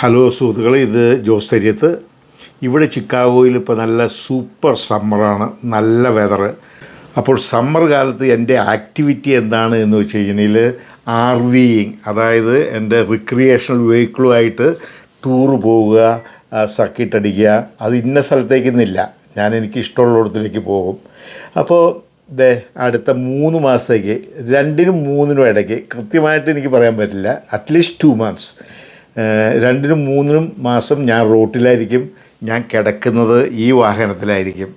Hello സുഹൃത്തുക്കളെ ഇത് ജോസ് തരിയത്ത്. ഇവിടെ ചിക്കാഗോയിൽ ഇപ്പോൾ നല്ല സൂപ്പർ സമ്മറാണ് നല്ല വെതർ അപ്പോൾ സമ്മർ കാലത്ത് എന്റെ ആക്ടിവിറ്റി എന്താണ് എന്ന് വെച്ച് കഴിഞ്ഞാൽ ആർ വിയിങ് അതായത് എന്റെ റിക്രിയേഷണൽ വെഹിക്കിളുമായിട്ട് ടൂറ് പോവുക സർക്കിട്ട് അടിക്കുക അത് ഇന്ന സ്ഥലത്തേക്കൊന്നുമില്ല ഞാൻ എനിക്ക് ഇഷ്ടമുള്ളിടത്തിലേക്ക് പോകും. അപ്പോൾ ദേ അടുത്ത മൂന്ന് മാസത്തേക്ക് രണ്ടിനും മൂന്നിനും ഇടയ്ക്ക് കൃത്യമായിട്ട് എനിക്ക് പറയാൻ പറ്റില്ല അറ്റ്ലീസ്റ്റ് ടു മന്ത്സ് രണ്ടിനും മൂന്നിനും മാസം ഞാൻ റോട്ടിലായിരിക്കും. ഞാൻ കിടക്കുന്നത് ഈ വാഹനത്തിലായിരിക്കും.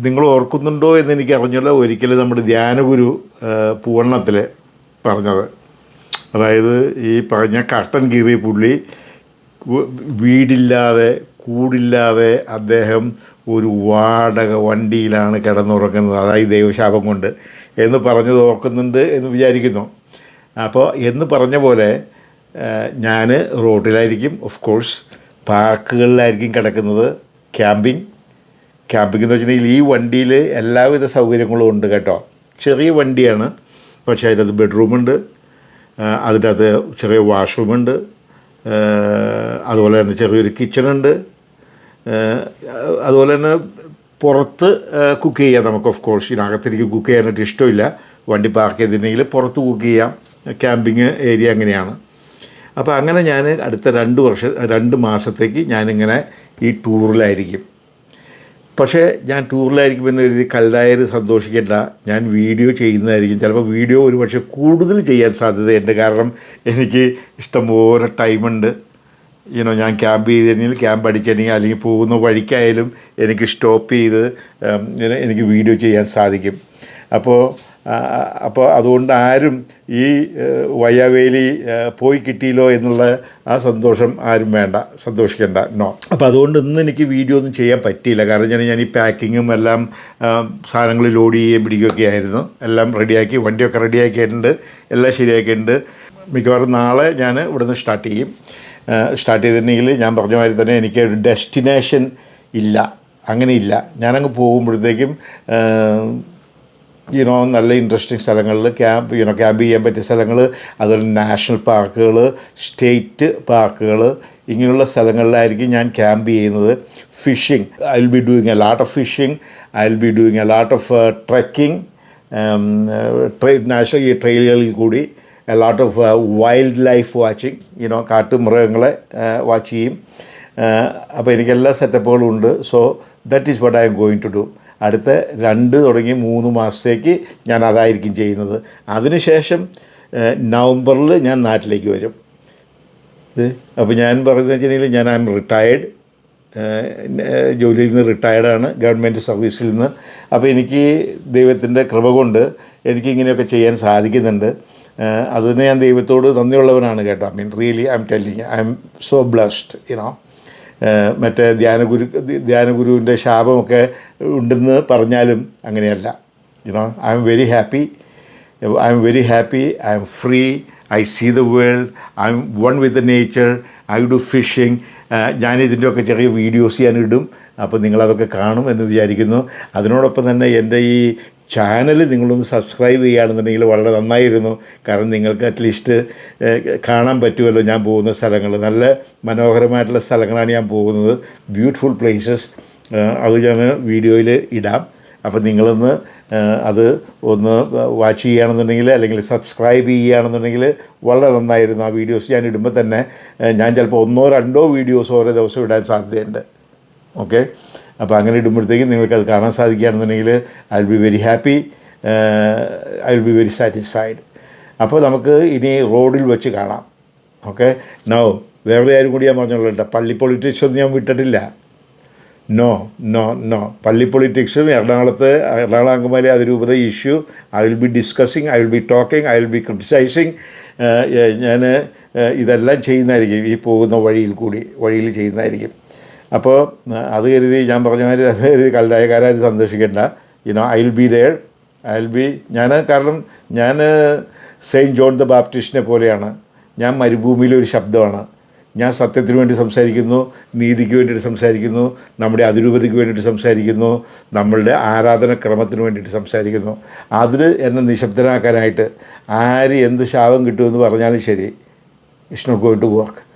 നിങ്ങൾ ഓർക്കുന്നുണ്ടോ എന്ന് എനിക്ക് അറിഞ്ഞുള്ള ഒരിക്കലും നമ്മുടെ ധ്യാനഗുരു പൂവണ്ണത്തിൽ പറഞ്ഞത്. അതായത് ഈ പറഞ്ഞ കട്ടൻ കീറി പുള്ളി വീടില്ലാതെ കൂടില്ലാതെ അദ്ദേഹം ഒരു വാടക വണ്ടിയിലാണ് കിടന്നുറങ്ങുന്നത്. അതായത് ദൈവശാപം കൊണ്ട്. എന്ന് പറഞ്ഞത് ഓർക്കുന്നുണ്ട് എന്ന് വിചാരിക്കുന്നു. അപ്പോൾ എന്ന് പറഞ്ഞ പോലെ ഞാൻ റോഡിലായിരിക്കും ഓഫ് കോഴ്സ് പാർക്കുകളിലായിരിക്കും കിടക്കുന്നത് ക്യാമ്പിംഗ് ക്യാമ്പിംഗ് എന്ന് വെച്ചിട്ടുണ്ടെങ്കിൽ ഈ വണ്ടിയിൽ എല്ലാവിധ സൗകര്യങ്ങളും ഉണ്ട് കേട്ടോ. ചെറിയ വണ്ടിയാണ് പക്ഷേ അതിനകത്ത് ബെഡ്റൂമുണ്ട് അതിന്റെ അകത്ത് ചെറിയ വാഷ്റൂമുണ്ട് അതുപോലെ തന്നെ ചെറിയൊരു കിച്ചണുണ്ട് അതുപോലെ തന്നെ പുറത്ത് കുക്ക് ചെയ്യാം നമുക്ക് ഓഫ് കോഴ്സ് ഇതിനകത്തിരിക്കും കുക്ക് ചെയ്യാനായിട്ട് ഇഷ്ടമില്ല. വണ്ടി പാർക്ക് ചെയ്തിട്ടുണ്ടെങ്കിൽ പുറത്ത് കുക്ക് ചെയ്യാം. ക്യാമ്പിങ് ഏരിയ അങ്ങനെയാണ്. അപ്പോൾ അങ്ങനെ ഞാൻ അടുത്ത രണ്ട് വർഷം രണ്ട് മാസത്തേക്ക് ഞാനിങ്ങനെ ഈ ടൂറിലായിരിക്കും. പക്ഷേ ഞാൻ ടൂറിലായിരിക്കുമെന്ന് കരുതി കല്ലായർ സന്തോഷിക്കേണ്ട. ഞാൻ വീഡിയോ ചെയ്യുന്നതായിരിക്കും. ചിലപ്പോൾ വീഡിയോ ഒരു പക്ഷേ കൂടുതൽ ചെയ്യാൻ സാധ്യതയുണ്ട്. കാരണം എനിക്ക് ഇഷ്ടംപോലെ ടൈമുണ്ട് യുനോ ഞാൻ ക്യാമ്പ് ചെയ്ത് കഴിഞ്ഞാൽ ക്യാമ്പ് അടിച്ചിട്ടുണ്ടെങ്കിൽ അല്ലെങ്കിൽ പോകുന്ന വഴിക്കായാലും എനിക്ക് സ്റ്റോപ്പ് ചെയ്ത് എനിക്ക് വീഡിയോ ചെയ്യാൻ സാധിക്കും. അപ്പോൾ അപ്പോൾ അതുകൊണ്ട് ആരും ഈ വയ്യാവേലി പോയി കിട്ടിയില്ലോ എന്നുള്ള ആ സന്തോഷം ആരും വേണ്ട സന്തോഷിക്കേണ്ട നോ. അപ്പോൾ അതുകൊണ്ട് ഇന്ന് എനിക്ക് വീഡിയോ ഒന്നും ചെയ്യാൻ പറ്റിയില്ല. കാരണം ഞാൻ ഞാൻ ഈ പാക്കിങ്ങും എല്ലാം സാധനങ്ങൾ ലോഡ് ചെയ്യുകയും പിടിക്കുകയൊക്കെ ആയിരുന്നു. എല്ലാം റെഡിയാക്കി വണ്ടിയൊക്കെ റെഡിയാക്കിയിട്ടുണ്ട് എല്ലാം ശരിയാക്കിയിട്ടുണ്ട്. മിക്കവാറും നാളെ ഞാൻ ഇവിടുന്ന് സ്റ്റാർട്ട് ചെയ്യും. സ്റ്റാർട്ട് ചെയ്തിട്ടുണ്ടെങ്കിൽ ഞാൻ പറഞ്ഞ മാതിരി തന്നെ എനിക്ക് ഒരു ഡെസ്റ്റിനേഷൻ ഇല്ല. അങ്ങനെയില്ല ഞാനങ്ങ് പോകുമ്പോഴത്തേക്കും യുനോ നല്ല ഇൻട്രസ്റ്റിംഗ് സ്ഥലങ്ങളിൽ ക്യാമ്പ് യുനോ ക്യാമ്പ് ചെയ്യാൻ പറ്റിയ സ്ഥലങ്ങൾ അതുപോലെ നാഷണൽ പാർക്കുകൾ സ്റ്റേറ്റ് പാർക്കുകൾ ഇങ്ങനെയുള്ള സ്ഥലങ്ങളിലായിരിക്കും ഞാൻ ക്യാമ്പ് ചെയ്യുന്നത്. Fishing I will be doing a lot of fishing I will be doing a lot of trekking national ഈ ട്രെയിലുകളിൽ കൂടി a lot of wild life watching you know കാട്ടുമൃഗങ്ങളെ watch ചെയ്യും. അപ്പോൾ എനിക്കെല്ലാ സെറ്റപ്പുകളും ഉണ്ട്. So that is what I'm going to do അടുത്ത രണ്ട് തുടങ്ങി മൂന്ന് മാസത്തേക്ക് ഞാൻ അതായിരിക്കും ചെയ്യുന്നത്. അതിനുശേഷം നവംബറിൽ ഞാൻ നാട്ടിലേക്ക് വരും. അപ്പോൾ ഞാൻ പറയുന്നത് വെച്ചിട്ടുണ്ടെങ്കിൽ ഞാൻ ഐ എം റിട്ടയേർഡ്. ജോലിയിൽ നിന്ന് റിട്ടയർഡാണ് ഗവൺമെന്റ് സർവീസിൽ നിന്ന്. അപ്പോൾ എനിക്ക് ദൈവത്തിന്റെ കൃപ കൊണ്ട് എനിക്ക് ഇങ്ങനെയൊക്കെ ചെയ്യാൻ സാധിക്കുന്നുണ്ട്. അതിന് ഞാൻ ദൈവത്തോട് നന്ദിയുള്ളവനാണ് കേട്ടോ. I mean really I'm telling I'm so blessed you know മറ്റേ ധ്യാനഗുരു ധ്യാനഗുരുവിന്റെ ശാപമൊക്കെ ഉണ്ടെന്ന് പറഞ്ഞാലും അങ്ങനെയല്ല. You know I'm very happy I'm very happy I'm free I see the world I'm one with the nature I do fishing ഞാൻ ഒക്കെ ചെറിയ വീഡിയോസ് ഞാൻ ഇടും അപ്പോൾ നിങ്ങളതൊക്കെ കാണും എന്ന് വിചാരിക്കുന്നു. അതിനോടൊപ്പം തന്നെ എന്റെ ഈ ചാനൽ നിങ്ങളൊന്ന് സബ്സ്ക്രൈബ് ചെയ്യുകയാണെന്നുണ്ടെങ്കിൽ വളരെ നന്നായിരുന്നു. കാരണം നിങ്ങൾക്ക് അറ്റ്ലീസ്റ്റ് കാണാൻ പറ്റുമല്ലോ ഞാൻ പോകുന്ന സ്ഥലങ്ങൾ. നല്ല മനോഹരമായിട്ടുള്ള സ്ഥലങ്ങളാണ് ഞാൻ പോകുന്നത്. ബ്യൂട്ടിഫുൾ പ്ലേസസ് അത് ഞാൻ വീഡിയോയിൽ ഇടാം. അപ്പോൾ നിങ്ങളൊന്ന് അത് ഒന്ന് വാച്ച് ചെയ്യുകയാണെന്നുണ്ടെങ്കിൽ അല്ലെങ്കിൽ സബ്സ്ക്രൈബ് ചെയ്യുകയാണെന്നുണ്ടെങ്കിൽ വളരെ നന്നായിരുന്നു ആ വീഡിയോസ് ഞാൻ ഇടുമ്പോൾ തന്നെ ഞാൻ ചിലപ്പോൾ ഒന്നോ രണ്ടോ വീഡിയോസ് ഓരോ ദിവസം ഇടാൻ സാധ്യതയുണ്ട്. ഓക്കെ? അപ്പോൾ അങ്ങനെ ഇടുമ്പോഴത്തേക്കും നിങ്ങൾക്ക് അത് കാണാൻ സാധിക്കുകയാണെന്നുണ്ടെങ്കിൽ I will be very happy I will be very satisfied അപ്പോൾ നമുക്ക് ഇനി റോഡിൽ വെച്ച് കാണാം. ഓക്കെ? നോ വേറെ ആരും കൂടി ഞാൻ പറഞ്ഞോളൂ കേട്ടോ. പള്ളി പൊളിറ്റിക്സ് ഒന്നും ഞാൻ വിട്ടിട്ടില്ല. നോ നോ നോ പള്ളി പൊളിറ്റിക്സും എറണാകുളത്ത് എറണാകുളം അങ്കമാലി അതിരൂപത issue I will be discussing I will be talking I will be criticising ഞാൻ ഇതെല്ലാം ചെയ്യുന്നതായിരിക്കും. ഈ പോകുന്ന വഴിയിൽ കൂടി വഴിയിൽ ചെയ്യുന്നതായിരിക്കും. അപ്പോൾ അത് കരുതി ഞാൻ പറഞ്ഞ മാതിരി അത് കരുതി കലതായക്കാരും സന്തോഷിക്കേണ്ട. You know I will be there I will be ഞാൻ കാരണം ഞാൻ സെയിന്റ് ജോൺ ദ ബാപ്റ്റിസ്റ്റിനെ പോലെയാണ്. ഞാൻ മരുഭൂമിയിലെ ഒരു ശബ്ദമാണ്. ഞാൻ സത്യത്തിന് വേണ്ടി സംസാരിക്കുന്നു നീതിക്ക് വേണ്ടിയിട്ട് സംസാരിക്കുന്നു നമ്മുടെ അതിരൂപതയ്ക്ക് വേണ്ടിയിട്ട് സംസാരിക്കുന്നു നമ്മളുടെ ആരാധനക്രമത്തിന് വേണ്ടിയിട്ട് സംസാരിക്കുന്നു. അതിൽ എന്നെ നിശബ്ദനാക്കാനായിട്ട് ആര് എന്ത് ശാപം കിട്ടുമെന്ന് പറഞ്ഞാലും ശരി it's not going to work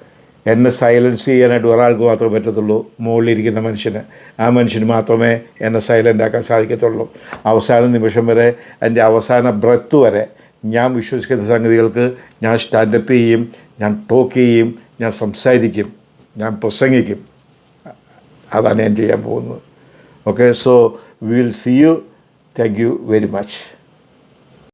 എന്നെ സൈലൻസ് ചെയ്യാനായിട്ട് ഒരാൾക്ക് മാത്രമേ പറ്റത്തുള്ളൂ. മുകളിലിരിക്കുന്ന മനുഷ്യന്. ആ മനുഷ്യന് മാത്രമേ എന്നെ സൈലന്റ് ആക്കാൻ സാധിക്കത്തുള്ളൂ. അവസാന നിമിഷം വരെ എന്റെ അവസാന ബ്രത്ത് വരെ ഞാൻ വിശ്വസിക്കുന്ന സംഗതികൾക്ക് ഞാൻ സ്റ്റാൻഡപ്പ് ചെയ്യും ഞാൻ ടോക്ക് ചെയ്യും ഞാൻ സംസാരിക്കും ഞാൻ പ്രസംഗിക്കും. അതാണ് ഞാൻ ചെയ്യാൻ പോകുന്നത്. Okay so we will see you thank you very much